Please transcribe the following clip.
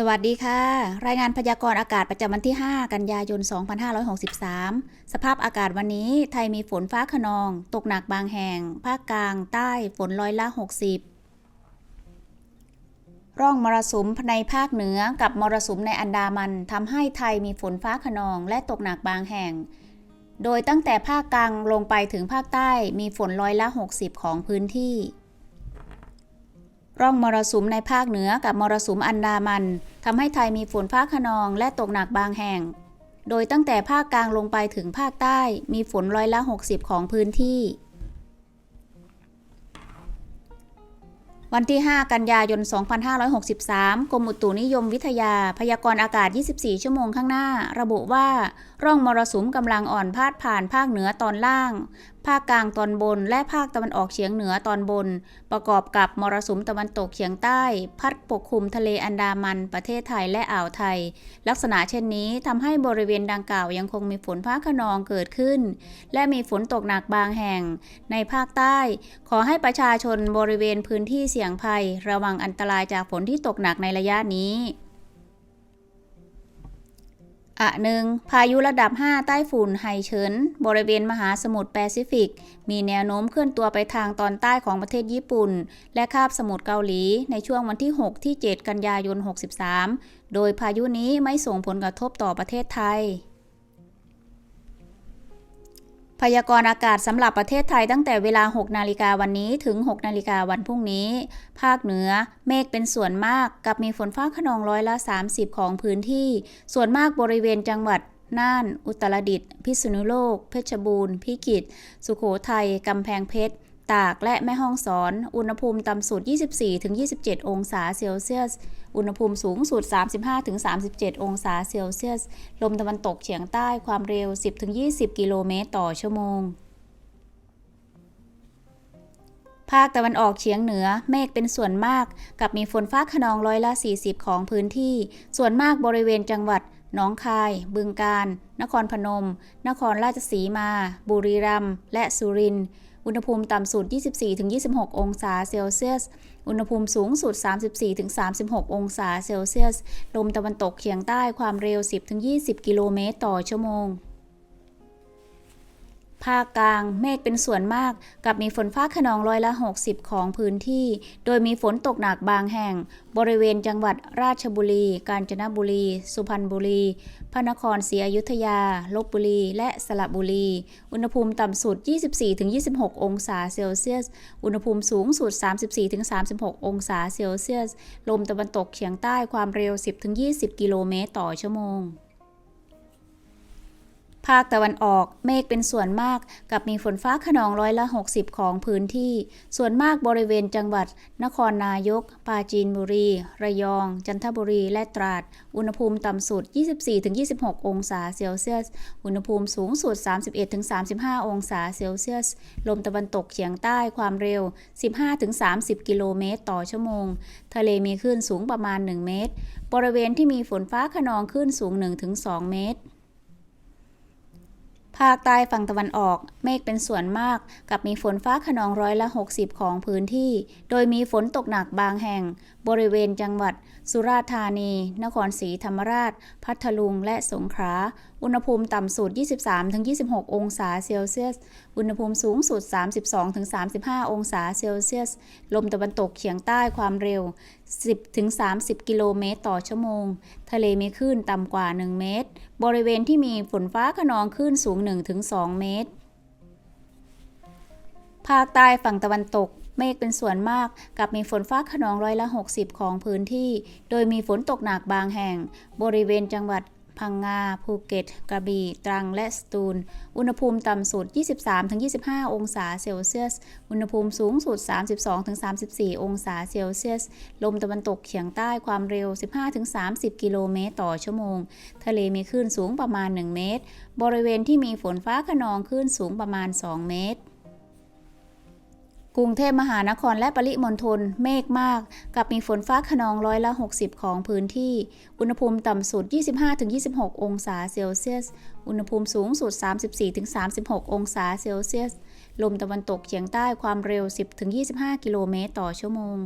สวัสดีค่ะ รายงานพยากรณ์อากาศประจำวันที่ 5 กันยายน 2563 สภาพอากาศวันนี้ ไทยมีฝนฟ้าขนอง ตกหนักบางแห่ง ภาคกลาง ใต้ ฝนร้อยละ 60 ร่องมรสุมในภาคเหนือกับมรสุมในอันดามันทำให้ไทยมีฝนฟ้าขนองและตกหนักบางแห่ง โดยตั้งแต่ภาคกลางลงไปถึงภาคใต้มีฝนร้อยละ 60 ของพื้นที่ ร่องมรสุมในภาคเหนือกับมรสุมอันดามันทำให้ไทยมีฝนฟ้าขนองและตกหนักบางแห่ง โดยตั้งแต่ภาคกลางลงไปถึงภาคใต้มีฝนร้อยละ 60 ของพื้นที่ วันที่ 5 กันยายน 2563 กรมอุตุนิยมวิทยา พยากรณ์อากาศ 24 ชั่วโมงข้างหน้า ระบุว่า ร่องมรสุมกำลังอ่อนพาดผ่านภาคเหนือตอนล่าง ภาคกลางตอนบน และภาคตะวันออกเฉียงเหนือตอนบน ประกอบกับมรสุมตะวันตกเฉียงใต้ พัดปกคลุมทะเลอันดามันประเทศไทยและอ่าวไทย ลักษณะเช่นนี้ทำให้บริเวณดังกล่าวยังคงมีฝนฟ้าขนองเกิดขึ้น และมีฝนตกหนักบางแห่ง ในภาคใต้ ขอให้ประชาชนบริเวณพื้นที่เสี่ยงภัย ระวังอันตรายจากฝนที่ตกหนักในระยะนี้ อะหนึ่งพายุระดับ 5 ใต้ฝุ่นไฮเฉินบริเวณมหาสมุทรแปซิฟิก มีแนวโน้มเคลื่อนตัวไปทางตอนใต้ของประเทศญี่ปุ่น และคาบสมุทรเกาหลี ในช่วงวันที่ 6 ที่ 7 กันยายน 63 โดยพายุนี้ไม่ส่งผลกระทบต่อประเทศไทย พยากรณ์อากาศสำหรับประเทศไทยตั้งแต่เวลา 6 นาฬิกาวันนี้ถึง 6 นาฬิกาวันพรุ่งนี้ ภาคเหนือ เมฆเป็นส่วนมากกับมีฝนฟ้าขนองร้อยละ 30 ของพื้นที่ ส่วนมากบริเวณจังหวัดน่าน อุตรดิตถ์พิษณุโลก เพชรบูรณ์ พิจิตร สุโขทัย กำแพงเพชร ตากและแม่ฮ่องสอน อุณหภูมิต่ำสุด 24-27 องศาเซลเซียส อุณหภูมิสูงสุด 35-37 องศาเซลเซียส ลมตะวันตกเฉียงใต้ความเร็ว 10-20 กิโลเมตรต่อชั่วโมง ภาคตะวันออกเฉียงเหนือเมฆเป็นส่วนมาก กับมีฝนฟ้าขนองร้อยละ 40 ของพื้นที่ ส่วนมากบริเวณจังหวัดหนองคาย บึงกาฬ นครพนม นครราชสีมา บุรีรัมย์ และสุรินทร์ อุณหภูมิต่ำสุด 24-26 องศาเซลเซียส อุณหภูมิสูงสุด 34-36 องศาเซลเซียส ลมตะวันตกเฉียงใต้ความเร็ว 10-20 กิโลเมตรต่อชั่วโมง ภาคกลางเมฆเป็นส่วนมาก กับมีฝนฟ้าขนองร้อยละ 60 ของพื้นที่ โดยมีฝนตกหนักบางแห่ง บริเวณจังหวัดราชบุรี กาญจนบุรี สุพรรณบุรี พระนครศรีอยุธยา ลบบุรี และสระบุรี อุณหภูมิต่ำสุด 24-26 องศาเซลเซียส อุณหภูมิสูงสุด 34-36 องศาเซลเซียส ลมตะวันตกเฉียงใต้ความเร็ว 10-20 กิโลเมตรต่อชั่วโมง ภาคตะวันออกเมฆเป็นส่วนมากกับมีฝนฟ้าขนองร้อยละ 60 ของพื้นที่ ส่วนมากบริเวณจังหวัด นครนายก ปราจีนบุรี ระยอง จันทบุรี และตราด อุณหภูมิต่ำสุด 24-26 องศาเซลเซียส อุณหภูมิสูงสุด 31-35 องศาเซลเซียส ลมตะวันตกเฉียงใต้ความเร็ว 15-30 กิโลเมตร ต่อชั่วโมง ทะเลมีคลื่นสูงประมาณ 1 เมตร บริเวณที่มีฝนฟ้าขนองคลื่นสูง 1-2 เมตร ภาคใต้ฝั่งตะวันออก เมฆเป็นส่วนมาก กับมีฝนฟ้าขนองร้อยละ 60 ของพื้นที่ โดยมีฝนตกหนักบางแห่ง บริเวณจังหวัด สุราษฎร์ธานี นครศรีธรรมราช พัทลุง และสงขลาอุณหภูมิต่ำสุด 23-26 องศาเซลเซียส อุณหภูมิสูงสุด 32-35 องศาเซลเซียส ลมตะวันตกเฉียงใต้ความเร็ว 10-30 กิโลเมตรต่อชั่วโมง ทะเลมีคลื่นต่ำกว่า 1 เมตร บริเวณที่มีฝนฟ้าขนองคลื่นสูง 1-2 เมตร ภาคใต้ฝั่งตะวันตกเมฆเป็นส่วนมากกับมีฝนฟ้าขนองร้อยละ 60 ของพื้นที่ โดยมีฝนตกหนักบางแห่ง บริเวณจังหวัด พังงา ภูเก็ต กระบี่ ตรัง และสตูล อุณหภูมิต่ำสุด 23-25 องศาเซลเซียส อุณหภูมิสูงสุด 32-34 องศาเซลเซียส ลมตะวันตกเฉียงใต้ความเร็ว 15-30 กิโลเมตรต่อชั่วโมง ทะเลมีคลื่นสูงประมาณ 1 เมตร บริเวณที่มีฝนฟ้าขนองคลื่นสูงประมาณ 2 เมตรกรุงเทพมหานครและปริมณฑลเมฆมาก กับมีฝนฟ้าขนองร้อยละ 60 ของพื้นที่ อุณหภูมิต่ำสุด 25-26 องศาเซลเซียส อุณหภูมิสูงสุด 34-36 องศาเซลเซียส ลมตะวันตกเฉียงใต้ความเร็ว 10-25 กิโลเมตรต่อชั่วโมง